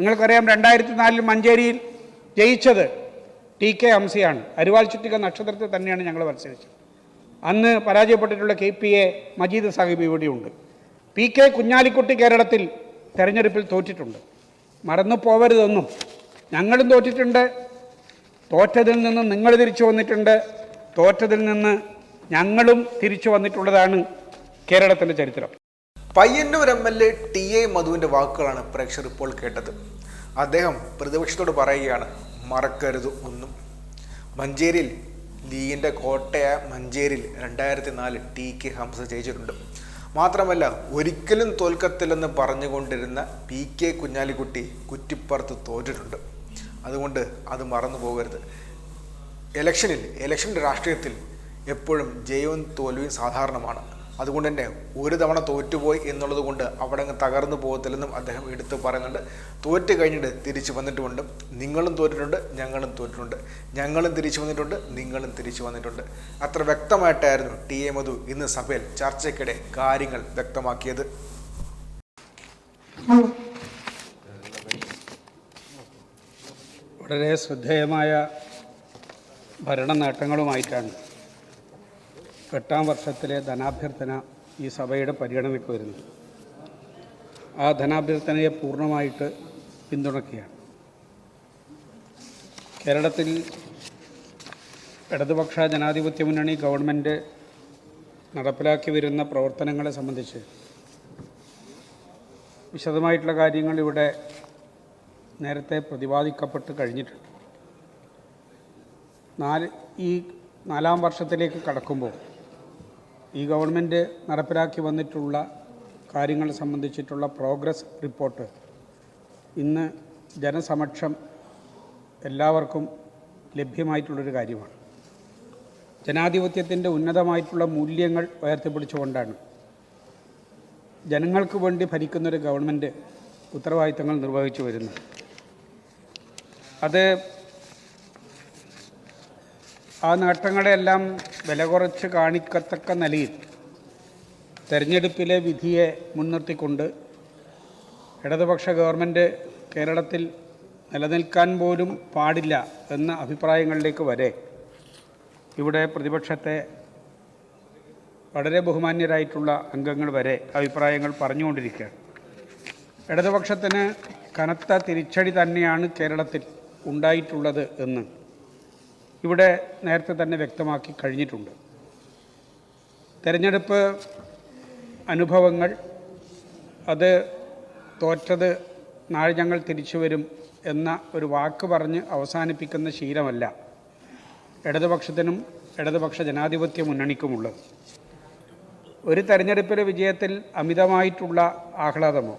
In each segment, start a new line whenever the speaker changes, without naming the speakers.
നിങ്ങൾക്കറിയാം രണ്ടായിരത്തി നാലിൽ മഞ്ചേരിയിൽ ജയിച്ചത് ടി കെ ഹംസിയാണ് അരുവാൾ ചുറ്റിക നക്ഷത്രത്തിൽ തന്നെയാണ് ഞങ്ങൾ മത്സരിച്ചത്. അന്ന് പരാജയപ്പെട്ടിട്ടുള്ള K P A Majeed Sahib ഇവിടെയുണ്ട്. പി കെ കുഞ്ഞാലിക്കുട്ടി കേരളത്തിൽ തെരഞ്ഞെടുപ്പിൽ തോറ്റിട്ടുണ്ട്. മറന്നു പോവരുതൊന്നും. ഞങ്ങളും തോറ്റിട്ടുണ്ട്. തോറ്റതിൽ നിന്ന് നിങ്ങൾ തിരിച്ചു വന്നിട്ടുണ്ട്. തോറ്റതിൽ നിന്ന് ഞങ്ങളും തിരിച്ചു വന്നിട്ടുള്ളതാണ് കേരളത്തിന്റെ ചരിത്രം.
Payyanur M L A T A മധുവിന്റെ വാക്കുകളാണ് പ്രേക്ഷകർ ഇപ്പോൾ കേട്ടത്. അദ്ദേഹം പ്രതിപക്ഷത്തോട് പറയുകയാണ് മറക്കരുത് ഒന്നും. മഞ്ചേരിയിൽ ലീഗിന്റെ കോട്ടയായ മഞ്ചേരിയിൽ രണ്ടായിരത്തി നാല് ടി കെ ഹംസ ജയിച്ചിട്ടുണ്ട്. മാത്രമല്ല ഒരിക്കലും തോൽക്കത്തില്ലെന്ന് പറഞ്ഞുകൊണ്ടിരുന്ന പി കെ കുഞ്ഞാലിക്കുട്ടി കുറ്റിപ്പുറത്ത് തോറ്റിട്ടുണ്ട്. അതുകൊണ്ട് അത് മറന്നു പോകരുത്. ഇലക്ഷനിൽ ഇലക്ഷൻ രാഷ്ട്രീയത്തിൽ എപ്പോഴും ജയവും തോൽവിയും സാധാരണമാണ്. അതുകൊണ്ട് തന്നെ ഒരു തവണ തോറ്റുപോയി എന്നുള്ളത് കൊണ്ട് അവിടെ അങ്ങ് തകർന്നു പോകത്തില്ലെന്നും അദ്ദേഹം എടുത്തു പറയുന്നുണ്ട്. തോറ്റ് കഴിഞ്ഞിട്ട് തിരിച്ചു വന്നിട്ടുമുണ്ട്. നിങ്ങളും തോറ്റിട്ടുണ്ട് ഞങ്ങളും തോറ്റിട്ടുണ്ട്. ഞങ്ങളും തിരിച്ചു വന്നിട്ടുണ്ട് നിങ്ങളും തിരിച്ചു വന്നിട്ടുണ്ട്. അത്ര വ്യക്തമായിട്ടായിരുന്നു ടി എ മധു ഇന്ന് സഭയിൽ ചർച്ചയ്ക്കിടെ കാര്യങ്ങൾ വ്യക്തമാക്കിയത്.
വളരെ ശ്രദ്ധേയമായ ഭരണ നേട്ടങ്ങളുമായിട്ടാണ് എട്ടാം വർഷത്തിലെ ധനാഭ്യർത്ഥന ഈ സഭയുടെ പരിഗണനയ്ക്ക് വരുന്നു. ആ ധനാഭ്യർത്ഥനയെ പൂർണമായിട്ട് പിന്തുണയ്ക്കുകയാണ്. കേരളത്തിൽ ഇടതുപക്ഷ ജനാധിപത്യ മുന്നണി ഗവൺമെന്റ് നടപ്പിലാക്കി വരുന്ന പ്രവർത്തനങ്ങളെ സംബന്ധിച്ച് വിശദമായിട്ടുള്ള കാര്യങ്ങൾ ഇവിടെ നേരത്തെ പ്രതിപാദിക്കപ്പെട്ട് കഴിഞ്ഞിട്ടുണ്ട്. നാല് ഈ നാലാം വർഷത്തിലേക്ക് കടക്കുമ്പോൾ ഈ ഗവൺമെന്റ് നടപ്പിലാക്കി വന്നിട്ടുള്ള കാര്യങ്ങൾ സംബന്ധിച്ചിട്ടുള്ള പ്രോഗ്രസ് റിപ്പോർട്ട്. ഇന്ന് ജനസമക്ഷം എല്ലാവർക്കും ലഭ്യമായിട്ടുള്ളൊരു കാര്യമാണ്. ജനാധിപത്യത്തിന്റെ ഉന്നതമായിട്ടുള്ള മൂല്യങ്ങൾ ഉയർത്തിപ്പിടിച്ചുകൊണ്ടാണ്. ജനങ്ങൾക്ക് വേണ്ടി ഭരിക്കുന്നൊരു ഗവൺമെന്റ് ഉത്തരവാദിത്തങ്ങൾ നിർവഹിച്ചു വരുന്നത്. അത് ആ നേട്ടങ്ങളെല്ലാം വില കുറച്ച് കാണിക്കത്തക്ക നിലയിൽ തെരഞ്ഞെടുപ്പിലെ വിധിയെ മുൻനിർത്തിക്കൊണ്ട് ഇടതുപക്ഷ ഗവൺമെന്റ് കേരളത്തിൽ നിലനിൽക്കാൻ പോലും പാടില്ല എന്ന അഭിപ്രായങ്ങളിലേക്ക് വരെ ഇവിടെ പ്രതിപക്ഷത്തെ വളരെ ബഹുമാന്യരായിട്ടുള്ള അംഗങ്ങൾ വരെ അഭിപ്രായങ്ങൾ പറഞ്ഞുകൊണ്ടിരിക്കുകയാണ്. ഇടതുപക്ഷത്തിന് കനത്ത തിരിച്ചടി തന്നെയാണ് കേരളത്തിൽ ഉണ്ടായിട്ടുള്ളത് എന്ന്. ഇവിടെ നേരത്തെ തന്നെ വ്യക്തമാക്കി കഴിഞ്ഞിട്ടുണ്ട്. തെരഞ്ഞെടുപ്പ് അനുഭവങ്ങൾ അത് തോറ്റത് നാളെ ഞങ്ങൾ തിരിച്ചു വരും എന്ന ഒരു വാക്ക് പറഞ്ഞ് അവസാനിപ്പിക്കുന്ന ശീലമല്ല ഇടതുപക്ഷത്തിനും ഇടതുപക്ഷ ജനാധിപത്യ മുന്നണിക്കുമുള്ളത്. ഒരു തെരഞ്ഞെടുപ്പിലെ വിജയത്തിൽ അമിതമായിട്ടുള്ള ആഹ്ലാദമോ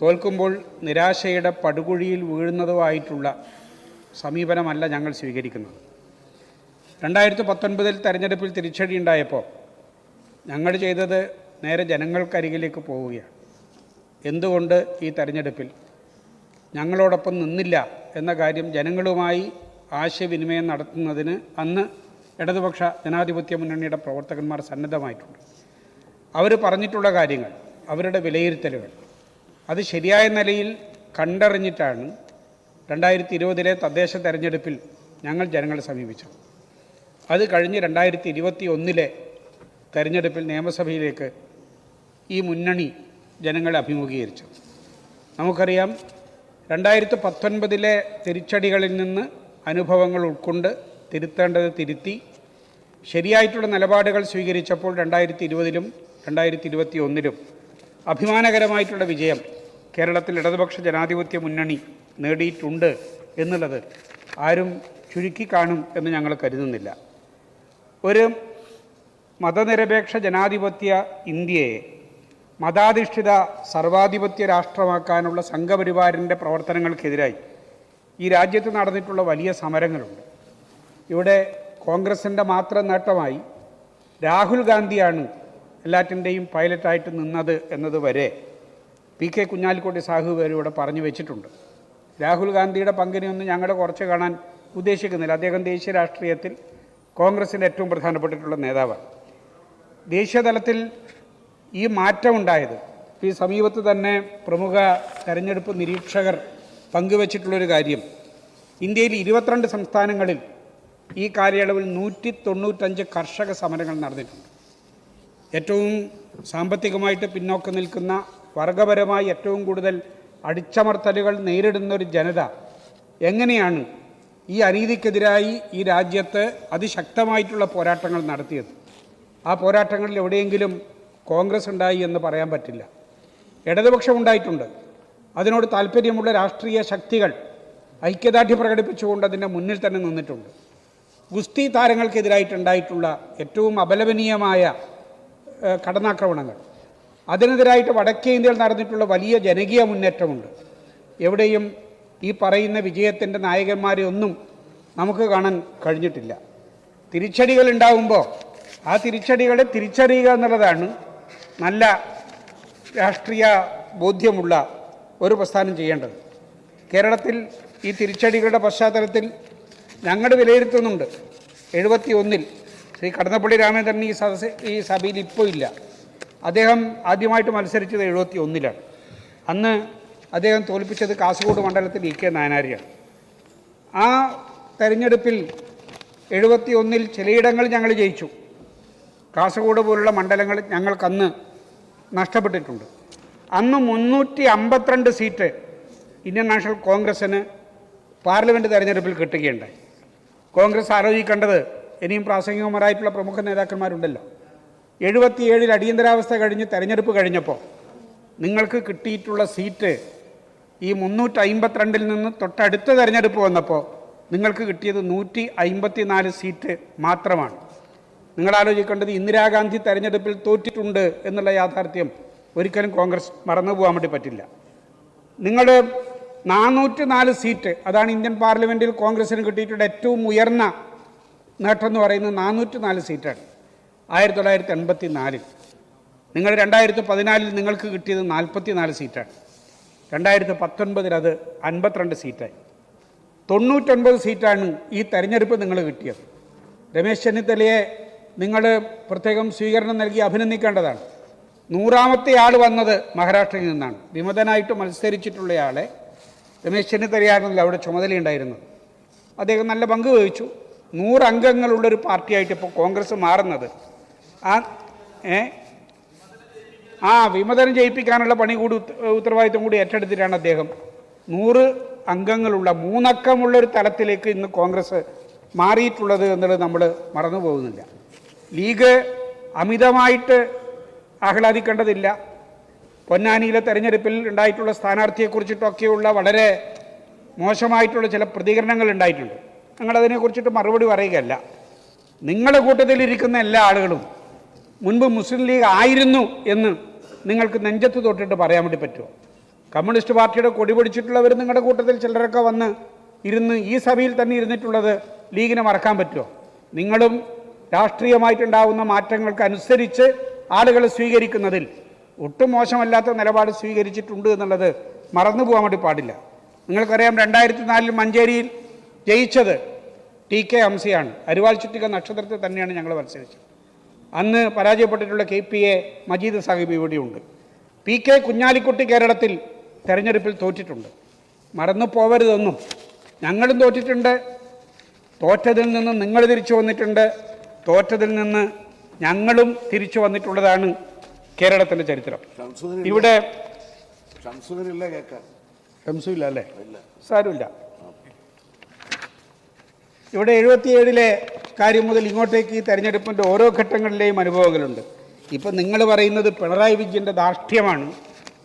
തോൽക്കുമ്പോൾ നിരാശയുടെ പടുകുഴിയിൽ വീഴുന്നതോ ആയിട്ടുള്ള സമീപനമല്ല ഞങ്ങൾ സ്വീകരിക്കുന്നത്. രണ്ടായിരത്തി പത്തൊൻപതിൽ തെരഞ്ഞെടുപ്പിൽ തിരിച്ചടി ഉണ്ടായപ്പോൾ ഞങ്ങൾ ചെയ്തത് നേരെ ജനങ്ങൾക്കരികിലേക്ക് പോവുകയാണ്. എന്തുകൊണ്ട് ഈ തെരഞ്ഞെടുപ്പിൽ ഞങ്ങളോടൊപ്പം നിന്നില്ല എന്ന കാര്യം ജനങ്ങളുമായി ആശയവിനിമയം നടത്തുന്നതിന് അന്ന് ഇടതുപക്ഷ ജനാധിപത്യ മുന്നണിയുടെ പ്രവർത്തകന്മാർ സന്നദ്ധമായിട്ടുണ്ട്. അവർ പറഞ്ഞിട്ടുള്ള കാര്യങ്ങൾ അവരുടെ വിലയിരുത്തലുകൾ അത് ശരിയായ നിലയിൽ കണ്ടറിഞ്ഞിട്ടാണ് രണ്ടായിരത്തി ഇരുപതിലെ തദ്ദേശ തെരഞ്ഞെടുപ്പിൽ ഞങ്ങൾ ജനങ്ങളെ സമീപിച്ചു. അത് കഴിഞ്ഞ് രണ്ടായിരത്തി ഇരുപത്തി ഒന്നിലെ തെരഞ്ഞെടുപ്പിൽ നിയമസഭയിലേക്ക് ഈ മുന്നണി ജനങ്ങളെ അഭിമുഖീകരിച്ചു. നമുക്കറിയാം രണ്ടായിരത്തി പത്തൊൻപതിലെ തിരിച്ചടികളിൽ നിന്ന് അനുഭവങ്ങൾ ഉൾക്കൊണ്ട് തിരുത്തേണ്ടത് തിരുത്തി. ശരിയായിട്ടുള്ള നിലപാടുകൾ സ്വീകരിച്ചപ്പോൾ രണ്ടായിരത്തി ഇരുപതിലും രണ്ടായിരത്തി ഇരുപത്തി ഒന്നിലും അഭിമാനകരമായിട്ടുള്ള വിജയം കേരളത്തിൽ ഇടതുപക്ഷ ജനാധിപത്യ മുന്നണി നേടിയിട്ടുണ്ട് എന്നുള്ളത് ആരും ചുരുക്കി കാണും എന്ന് ഞങ്ങൾ കരുതുന്നില്ല. ഒരു മതനിരപേക്ഷ ജനാധിപത്യ ഇന്ത്യയെ മതാധിഷ്ഠിത സർവാധിപത്യ രാഷ്ട്രമാക്കാനുള്ള സംഘപരിവാറിന്റെ പ്രവർത്തനങ്ങൾക്കെതിരായി ഈ രാജ്യത്ത് നടന്നിട്ടുള്ള വലിയ സമരങ്ങളുണ്ട്. ഇവിടെ കോൺഗ്രസിന്റെ മാത്രം നേട്ടമായി രാഹുൽ ഗാന്ധിയാണ് എല്ലാറ്റിന്റെയും പൈലറ്റായിട്ട് നിന്നത് എന്നത് വരെ പി കെ കുഞ്ഞാലിക്കോട്ടി സാഹു പറഞ്ഞു വെച്ചിട്ടുണ്ട്. രാഹുൽ ഗാന്ധിയുടെ പങ്കിനെയൊന്നും ഞങ്ങളുടെ കുറച്ച് കാണാൻ ഉദ്ദേശിക്കുന്നില്ല. അദ്ദേഹം ദേശീയ രാഷ്ട്രീയത്തിൽ കോൺഗ്രസിന്റെ ഏറ്റവും പ്രധാനപ്പെട്ടിട്ടുള്ള നേതാവാണ്. ദേശീയതലത്തിൽ ഈ മാറ്റം ഉണ്ടായത് ഈ സമീപത്ത് തന്നെ പ്രമുഖ തെരഞ്ഞെടുപ്പ് നിരീക്ഷകർ പങ്കുവച്ചിട്ടുള്ളൊരു കാര്യം. ഇന്ത്യയിൽ ഇരുപത്തിരണ്ട് സംസ്ഥാനങ്ങളിൽ ഈ കാലയളവിൽ നൂറ്റി തൊണ്ണൂറ്റഞ്ച് കർഷക സമരങ്ങൾ നടന്നിട്ടുണ്ട്. ഏറ്റവും സാമ്പത്തികമായിട്ട് പിന്നോക്കം നിൽക്കുന്ന വർഗപരമായി ഏറ്റവും കൂടുതൽ അടിച്ചമർത്തലുകൾ നേരിടുന്ന ഒരു ജനത എങ്ങനെയാണ് ഈ അനീതിക്കെതിരായി ഈ രാജ്യത്ത് അതിശക്തമായിട്ടുള്ള പോരാട്ടങ്ങൾ നടത്തിയത്? ആ പോരാട്ടങ്ങളിൽ എവിടെയെങ്കിലും കോൺഗ്രസ് ഉണ്ടായി എന്ന് പറയാൻ പറ്റില്ല. ഇടതുപക്ഷം ഉണ്ടായിട്ടുണ്ട്. അതിനോട് താല്പര്യമുള്ള രാഷ്ട്രീയ ശക്തികൾ ഐക്യദാർഢ്യം പ്രകടിപ്പിച്ചുകൊണ്ട് അതിന്റെ മുന്നിൽ തന്നെ നിന്നിട്ടുണ്ട്. ഗുസ്തി താരങ്ങൾക്കെതിരായിട്ടുണ്ടായിട്ടുള്ള ഏറ്റവും അപലപനീയമായ കടന്നാക്രമണങ്ങൾ. അതിനെതിരായിട്ട് വടക്കേ ഇന്ത്യയിൽ നടന്നിട്ടുള്ള വലിയ ജനകീയ മുന്നേറ്റമുണ്ട്. എവിടെയും ഈ പറയുന്ന വിജയത്തിന്റെ നായകന്മാരെ ഒന്നും നമുക്ക് കാണാൻ കഴിഞ്ഞിട്ടില്ല. തിരിച്ചടികൾ ഉണ്ടാകുമ്പോൾ ആ തിരിച്ചടികളെ തിരിച്ചറിയുക എന്നുള്ളതാണ് നല്ല രാഷ്ട്രീയ ബോധ്യമുള്ള ഒരു പ്രസ്ഥാനം ചെയ്യേണ്ടത്. കേരളത്തിൽ ഈ തിരിച്ചടികളുടെ പശ്ചാത്തലത്തിൽ ഞങ്ങൾ വിലയിരുത്തുന്നുണ്ട്. എഴുപത്തി ഒന്നിൽ ശ്രീ കടന്നപ്പള്ളി രാമചന്ദ്രൻ ഈ സദസ് ഈ സഭയിൽ ഇപ്പോൾ ഇല്ല. അദ്ദേഹം ആദ്യമായിട്ട് മത്സരിച്ചത് എഴുപത്തി ഒന്നിലാണ് അന്ന് അദ്ദേഹം തോൽപ്പിച്ചത് കാസർഗോഡ് മണ്ഡലത്തിൽ ഇ കെ നായനാരിയാണ്. ആ തെരഞ്ഞെടുപ്പിൽ എഴുപത്തി ഒന്നിൽ ചിലയിടങ്ങളിൽ ഞങ്ങൾ ജയിച്ചു. കാസർഗോഡ് പോലുള്ള മണ്ഡലങ്ങൾ ഞങ്ങൾക്കന്ന് നഷ്ടപ്പെട്ടിട്ടുണ്ട്. അന്ന് മുന്നൂറ്റി അമ്പത്തിരണ്ട് സീറ്റ് ഇന്ത്യൻ നാഷണൽ കോൺഗ്രസ്സിന് പാർലമെന്റ് തെരഞ്ഞെടുപ്പിൽ കിട്ടുകയുണ്ടായി. കോൺഗ്രസ് ആലോചിക്കേണ്ടത് ഇനിയും പ്രാസംഗികമാരായിട്ടുള്ള പ്രമുഖ നേതാക്കന്മാരുണ്ടല്ലോ. എഴുപത്തിയേഴിൽ അടിയന്തരാവസ്ഥ കഴിഞ്ഞ് തെരഞ്ഞെടുപ്പ് കഴിഞ്ഞപ്പോൾ നിങ്ങൾക്ക് കിട്ടിയിട്ടുള്ള സീറ്റ് ഈ മുന്നൂറ്റി അമ്പത്തിരണ്ടിൽ നിന്ന് തൊട്ടടുത്ത തെരഞ്ഞെടുപ്പ് വന്നപ്പോൾ നിങ്ങൾക്ക് കിട്ടിയത് നൂറ്റി അമ്പത്തി നാല് സീറ്റ് മാത്രമാണ്. നിങ്ങൾ ആലോചിക്കേണ്ടത് ഇന്ദിരാഗാന്ധി തെരഞ്ഞെടുപ്പിൽ തോറ്റിട്ടുണ്ട് എന്നുള്ള യാഥാർത്ഥ്യം ഒരിക്കലും കോൺഗ്രസ് മറന്നു പോകാൻ വേണ്ടി പറ്റില്ല. നിങ്ങളുടെ നാനൂറ്റി നാല് സീറ്റ് അതാണ് ഇന്ത്യൻ പാർലമെന്റിൽ കോൺഗ്രസിന് കിട്ടിയിട്ടുള്ള ഏറ്റവും ഉയർന്ന നേട്ടം എന്ന് പറയുന്നത് നാനൂറ്റി നാല് സീറ്റാണ്. ആയിരത്തി തൊള്ളായിരത്തി എൺപത്തി നാലിൽ നിങ്ങൾ രണ്ടായിരത്തി പതിനാലിൽ നിങ്ങൾക്ക് കിട്ടിയത് നാൽപ്പത്തി നാല് സീറ്റാണ്. രണ്ടായിരത്തി പത്തൊൻപതിൽ അത് അൻപത്തിരണ്ട് സീറ്റായി. തൊണ്ണൂറ്റൊൻപത് സീറ്റാണ് ഈ തെരഞ്ഞെടുപ്പ് നിങ്ങൾ കിട്ടിയത്. രമേശ് ചെന്നിത്തലയെ നിങ്ങൾ പ്രത്യേകം സ്വീകരണം നൽകി അഭിനന്ദിക്കേണ്ടതാണ്. നൂറാമത്തെ ആൾ വന്നത് മഹാരാഷ്ട്രയിൽ നിന്നാണ്. വിമതനായിട്ട് മത്സരിച്ചിട്ടുള്ളയാളെ രമേശ് ചെന്നിത്തലയായിരുന്നല്ലോ അവിടെ ചുമതലയുണ്ടായിരുന്നത്. അദ്ദേഹം നല്ല പങ്ക് വഹിച്ചു. നൂറംഗങ്ങളുള്ളൊരു പാർട്ടിയായിട്ട് ഇപ്പോൾ കോൺഗ്രസ് മാറുന്നത്. ആ ഏ? ആ വിമതനം ചെയ്യിപ്പിക്കാനുള്ള പണി കൂടി ഉത്ത- ഉത്തരവാദിത്വം കൂടി ഏറ്റെടുത്തിട്ടാണ് അദ്ദേഹം. നൂറ് അംഗങ്ങളുള്ള മൂന്നക്കമുള്ള ഒരു തലത്തിലേക്ക് ഇന്ന് കോൺഗ്രസ് മാറിയിട്ടുള്ളത് എന്നുള്ളത് നമ്മൾ മറന്നു പോകുന്നില്ല ലീഗ് അമിതമായിട്ട് ആഹ്ലാദിക്കേണ്ടതില്ല. പൊന്നാനിയിലെ തെരഞ്ഞെടുപ്പിൽ ഉണ്ടായിട്ടുള്ള സ്ഥാനാർത്ഥിയെക്കുറിച്ചിട്ടൊക്കെയുള്ള വളരെ മോശമായിട്ടുള്ള ചില പ്രതികരണങ്ങൾ ഉണ്ടായിട്ടുണ്ട്. ഞങ്ങളതിനെക്കുറിച്ചിട്ട് മറുപടി പറയുകയല്ല. നിങ്ങളുടെ കൂട്ടത്തിലിരിക്കുന്ന എല്ലാ ആളുകളും മുൻപ് മുസ്ലിം ലീഗ് ആയിരുന്നു എന്ന് നിങ്ങൾക്ക് നെഞ്ചത്ത് തൊട്ടിട്ട് പറയാൻ വേണ്ടി പറ്റുമോ? കമ്മ്യൂണിസ്റ്റ് പാർട്ടിയുടെ കൊടി പിടിച്ചിട്ടുള്ളവർ നിങ്ങളുടെ കൂട്ടത്തിൽ ചിലരൊക്കെ വന്ന് ഇരുന്ന് ഈ സഭയിൽ തന്നെ ഇരുന്നിട്ടുള്ളത് ലീഗിനെ മറക്കാൻ പറ്റുമോ? നിങ്ങളും രാഷ്ട്രീയമായിട്ടുണ്ടാകുന്ന മാറ്റങ്ങൾക്ക് അനുസരിച്ച് ആളുകൾ സ്വീകരിക്കുന്നതിൽ ഒട്ടും മോശമല്ലാത്ത നിലപാട് സ്വീകരിച്ചിട്ടുണ്ട് എന്നുള്ളത് മറന്നു പോകാൻ വേണ്ടി പാടില്ല. നിങ്ങൾക്കറിയാം രണ്ടായിരത്തി നാലിൽ മഞ്ചേരിയിൽ ജയിച്ചത് ടി കെ ഹംസയാണ് അരുവാൾ ചുറ്റിക നക്ഷത്രത്തെ തന്നെയാണ് ഞങ്ങൾ മത്സരിച്ചത്. അന്ന് പരാജയപ്പെട്ടിട്ടുള്ള K P A Majeed Sahib ഇവിടെയുണ്ട്. പി കെ കുഞ്ഞാലിക്കുട്ടി കേരളത്തിൽ തെരഞ്ഞെടുപ്പിൽ തോറ്റിട്ടുണ്ട്. മറന്നു പോവരുതൊന്നും. ഞങ്ങളും തോറ്റിട്ടുണ്ട്. തോറ്റതിൽ നിന്ന് നിങ്ങൾ തിരിച്ചു വന്നിട്ടുണ്ട്. തോറ്റതിൽ നിന്ന് ഞങ്ങളും തിരിച്ചു വന്നിട്ടുള്ളതാണ് കേരളത്തിന്റെ ചരിത്രം. ഇവിടെ ഷംസുല്ല അല്ലേ? സാരമില്ല. ഇവിടെ എഴുപത്തിയേഴിലെ കാര്യം മുതൽ ഇങ്ങോട്ടേക്ക് ഈ തെരഞ്ഞെടുപ്പിന്റെ ഓരോ ഘട്ടങ്ങളിലെയും അനുഭവങ്ങളുണ്ട്. ഇപ്പം നിങ്ങൾ പറയുന്നത് പിണറായി വിജയന്റെ ധാർഷ്ട്യമാണ്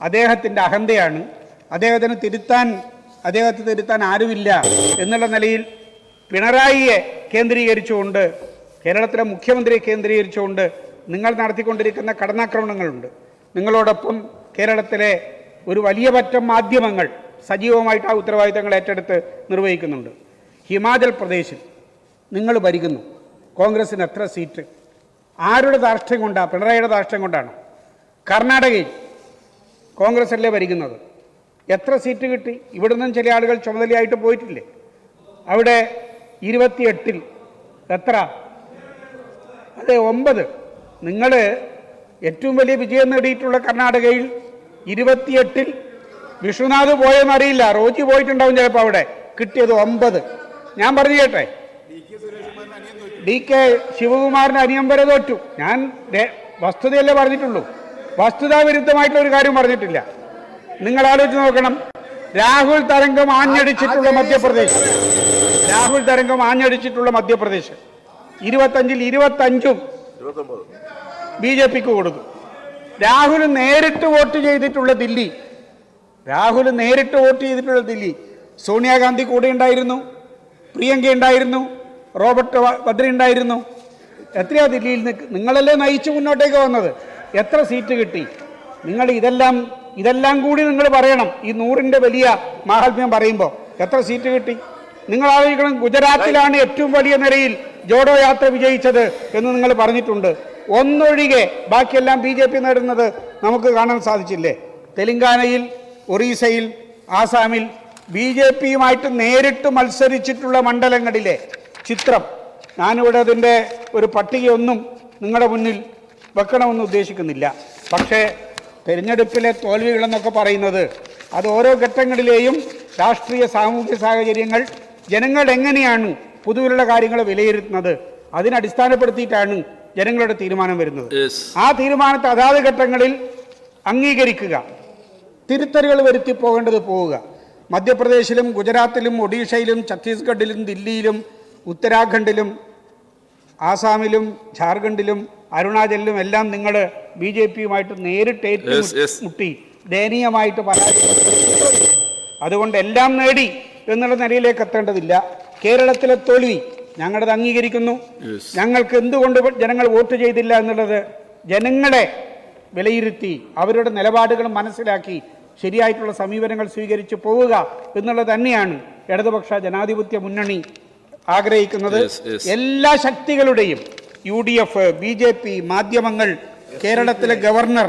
അദ്ദേഹത്തിന്റെ അഹന്തയാണ് അദ്ദേഹത്തിന് തിരുത്താൻ അദ്ദേഹത്തെ തിരുത്താൻ ആരുമില്ല എന്നുള്ള നിലയിൽ പിണറായിയെ കേന്ദ്രീകരിച്ചുകൊണ്ട് കേരളത്തിലെ മുഖ്യമന്ത്രിയെ കേന്ദ്രീകരിച്ചുകൊണ്ട് നിങ്ങൾ നടത്തിക്കൊണ്ടിരിക്കുന്ന കടന്നാക്രമണങ്ങളുണ്ട്. നിങ്ങളോടൊപ്പം കേരളത്തിലെ ഒരു വലിയ പറ്റം മാധ്യമങ്ങൾ സജീവമായിട്ട് ആ ഉത്തരവാദിത്തങ്ങൾ ഏറ്റെടുത്ത് നിർവഹിക്കുന്നുണ്ട്. ഹിമാചൽ പ്രദേശിൽ നിങ്ങൾ ഭരിക്കുന്നു. കോൺഗ്രസിന് എത്ര സീറ്റ്? ആരുടെ ധാർഷ്ട്യം കൊണ്ടാണ് പിണറായിയുടെ ധാർഷ്ട്യം കൊണ്ടാണ്? കർണാടകയിൽ കോൺഗ്രസ് അല്ലേ ഭരിക്കുന്നത്? എത്ര സീറ്റ് കിട്ടി? ഇവിടുന്നും ചില ആളുകൾ ചുമതലയായിട്ട് പോയിട്ടില്ലേ? അവിടെ ഇരുപത്തിയെട്ടിൽ എത്ര? അതെ ഒമ്പത്. നിങ്ങൾ ഏറ്റവും വലിയ വിജയം നേടിയിട്ടുള്ള കർണാടകയിൽ ഇരുപത്തിയെട്ടിൽ വിശ്വനാഥ് പോയെന്നറിയില്ല റോജി പോയിട്ടുണ്ടാവും ചിലപ്പോൾ അവിടെ. കിട്ടിയത് ഒമ്പത്. ഞാൻ പറഞ്ഞു കേട്ടെ? ഡി കെ ശിവകുമാറിന് അനിയം തോറ്റു ഞാൻ വസ്തുതയല്ലേ പറഞ്ഞിട്ടുള്ളൂ വസ്തുതാവിരുദ്ധമായിട്ടുള്ള ഒരു കാര്യം പറഞ്ഞിട്ടില്ല നിങ്ങൾ ആലോചിച്ച് നോക്കണം രാഹുൽ തരംഗം ആഞ്ഞടിച്ചിട്ടുള്ള മധ്യപ്രദേശ് രാഹുൽ തരംഗം ആഞ്ഞടിച്ചിട്ടുള്ള മധ്യപ്രദേശ് ഇരുപത്തഞ്ചിൽ ഇരുപത്തഞ്ചും ബി ജെ പിക്ക് കൊടുത്തു രാഹുൽ നേരിട്ട് വോട്ട് ചെയ്തിട്ടുള്ള ദില്ലി രാഹുൽ നേരിട്ട് വോട്ട് ചെയ്തിട്ടുള്ള ദില്ലി സോണിയാഗാന്ധി കൂടെ ഉണ്ടായിരുന്നു പ്രിയങ്ക ഉണ്ടായിരുന്നു റോബർട്ട് വദ്രി ഉണ്ടായിരുന്നു? എത്രയാ ദില്ലിയിൽ നിങ്ങളല്ലേ നയിച്ചു മുന്നോട്ടേക്ക് വന്നത്? എത്ര സീറ്റ് കിട്ടി? നിങ്ങൾ ഇതെല്ലാം ഇതെല്ലാം കൂടി നിങ്ങൾ പറയണം. ഈ നൂറിന്റെ വലിയ മാഹാത്മ്യം പറയുമ്പോൾ എത്ര സീറ്റ് കിട്ടി? നിങ്ങൾ ആലോചിക്കണം ഗുജറാത്തിലാണ് ഏറ്റവും വലിയ നിലയിൽ ജോഡോ യാത്ര വിജയിച്ചത് എന്ന് നിങ്ങൾ പറഞ്ഞിട്ടുണ്ട്. ഒന്നൊഴികെ ബാക്കിയെല്ലാം ബി ജെ പി നേടുന്നത് നമുക്ക് കാണാൻ സാധിച്ചില്ലേ? തെലങ്കാനയിൽ ഒറീസയിൽ ആസാമിൽ ബി ജെ പിയുമായിട്ട് നേരിട്ട് മത്സരിച്ചിട്ടുള്ള മണ്ഡലങ്ങളിലെ ചിത്രം. ഞാനിവിടെ അതിന്റെ ഒരു പട്ടികയൊന്നും നിങ്ങളുടെ മുന്നിൽ വെക്കണമെന്ന് ഉദ്ദേശിക്കുന്നില്ല. പക്ഷേ തിരഞ്ഞെടുപ്പിലെ തോൽവികളെന്നൊക്കെ പറയുന്നത് അത് ഓരോ ഘട്ടങ്ങളിലെയും രാഷ്ട്രീയ സാമൂഹ്യ സാഹചര്യങ്ങൾ ജനങ്ങൾ എങ്ങനെയാണ് പൊതുവിലുള്ള കാര്യങ്ങൾ വിലയിരുത്തുന്നത് അതിനടിസ്ഥാനപ്പെടുത്തിയിട്ടാണ് ജനങ്ങളുടെ തീരുമാനം വരുന്നത്. ആ തീരുമാനത്തെ അതാത് ഘട്ടങ്ങളിൽ അംഗീകരിക്കുക തിരുത്തലുകൾ വരുത്തി പോകേണ്ടത് പോവുക. മധ്യപ്രദേശിലും ഗുജറാത്തിലും ഒഡീഷയിലും ഛത്തീസ്ഗഡിലും ദില്ലിയിലും ഉത്തരാഖണ്ഡിലും ആസാമിലും ജാർഖണ്ഡിലും അരുണാചലിലും എല്ലാം നിങ്ങൾ ബി ജെ പിയുമായിട്ട് നേരിട്ട്. ഏറ്റുമുട്ടി ദയനീയമായിട്ട് പരാജയപ്പെട്ടു അതുകൊണ്ട് എല്ലാം നേടി എന്നുള്ള നിലയിലേക്ക് എത്തേണ്ടതില്ല. കേരളത്തിലെ തോൽവി ഞങ്ങളത് അംഗീകരിക്കുന്നു. ഞങ്ങൾക്ക് എന്തുകൊണ്ട് ജനങ്ങൾ വോട്ട് ചെയ്തില്ല എന്നുള്ളത് ജനങ്ങളെ വിലയിരുത്തി അവരുടെ നിലപാടുകൾ മനസ്സിലാക്കി ശരിയായിട്ടുള്ള സമീപനങ്ങൾ സ്വീകരിച്ച് പോവുക എന്നുള്ളത് തന്നെയാണ് ഇടതുപക്ഷ ജനാധിപത്യ മുന്നണി ആഗ്രഹിക്കുന്നത്. എല്ലാ ശക്തികളുടെയും U D F B J P മാധ്യമങ്ങൾ കേരളത്തിലെ ഗവർണർ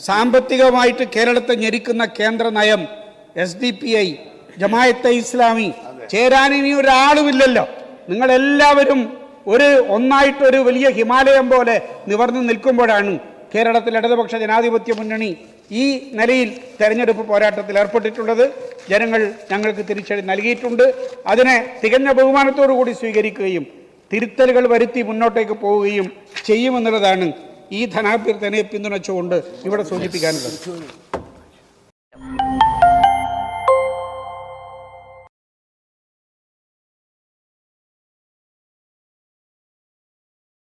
സാമ്പത്തികമായിട്ട് കേരളത്തെ ഞെരിക്കുന്ന കേന്ദ്ര നയം S D P I Jamaat Islami ചേരാൻ ഇനി ഒരാളുമില്ലല്ലോ നിങ്ങളെല്ലാവരും ഒരു ഒന്നായിട്ടൊരു വലിയ ഹിമാലയം പോലെ നിവർന്നു നിൽക്കുമ്പോഴാണ് കേരളത്തിൽ ഇടതുപക്ഷ ജനാധിപത്യ മുന്നണി ഈ നിലയിൽ തെരഞ്ഞെടുപ്പ് പോരാട്ടത്തിൽ ഏർപ്പെട്ടിട്ടുള്ളത് ജനങ്ങൾ ഞങ്ങൾക്ക് തിരിച്ചടി നൽകിയിട്ടുണ്ട്. അതിനെ തികഞ്ഞ ബഹുമാനത്തോടു കൂടി സ്വീകരിക്കുകയും തിരുത്തലുകൾ വരുത്തി മുന്നോട്ടേക്ക് പോവുകയും ചെയ്യുമെന്നുള്ളതാണ് ഈ ധനാഭ്യർത്ഥനയെ പിന്തുണച്ചുകൊണ്ട് ഇവിടെ സൂചിപ്പിക്കാനുള്ളത്.